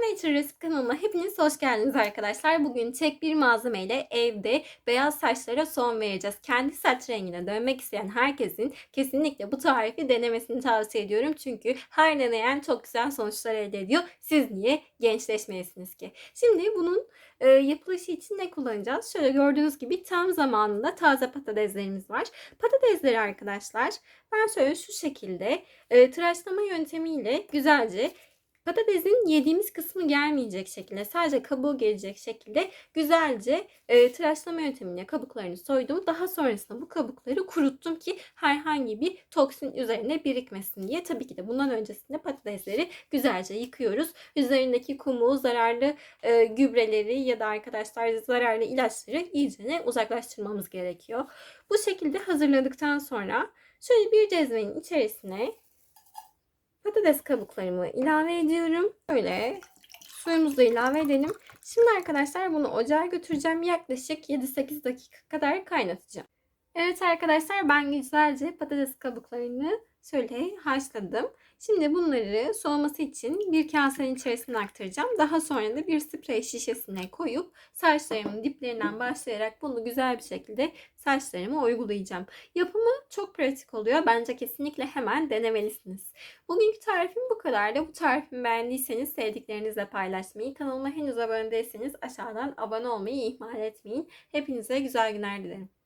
Nature Recipe kanalına hepiniz hoş geldiniz arkadaşlar. Bugün tek bir malzemeyle evde beyaz saçlara son vereceğiz. Kendi saç rengine dönmek isteyen herkesin kesinlikle bu tarifi denemesini tavsiye ediyorum. Çünkü her deneyen çok güzel sonuçlar elde ediyor. Siz niye gençleşmeyesiniz ki? Şimdi bunun e, yapılışı için ne kullanacağız? Şöyle gördüğünüz gibi tam zamanında taze patateslerimiz var. Patatesleri arkadaşlar ben şöyle şu şekilde e, tıraşlama yöntemiyle güzelce patatesin yediğimiz kısmı gelmeyecek şekilde sadece kabuğu gelecek şekilde güzelce e, tıraşlama yöntemiyle kabuklarını soydum. Daha sonrasında bu kabukları kuruttum ki herhangi bir toksin üzerine birikmesin diye. Tabii ki de bundan öncesinde patatesleri güzelce yıkıyoruz. Üzerindeki kumu, zararlı e, gübreleri ya da arkadaşlar zararlı ilaçları iyicene uzaklaştırmamız gerekiyor. Bu şekilde hazırladıktan sonra şöyle bir cezvenin içerisine patates kabuklarımı ilave ediyorum. Böyle suyumuzu da ilave edelim. Şimdi arkadaşlar bunu ocağa götüreceğim. Yaklaşık 7-8 dakika kadar kaynatacağım. Evet arkadaşlar ben güzelce patates kabuklarını şöyle haşladım. Şimdi bunları soğuması için bir kasenin içerisine aktaracağım. Daha sonra da bir sprey şişesine koyup saçlarımın diplerinden başlayarak bunu güzel bir şekilde saçlarıma uygulayacağım. Yapımı çok pratik oluyor. Bence kesinlikle hemen denemelisiniz. Bugünkü tarifim bu kadardı. Bu tarifimi beğendiyseniz sevdiklerinizle paylaşmayı, kanalıma henüz abone değilseniz aşağıdan abone olmayı ihmal etmeyin. Hepinize güzel günler dilerim.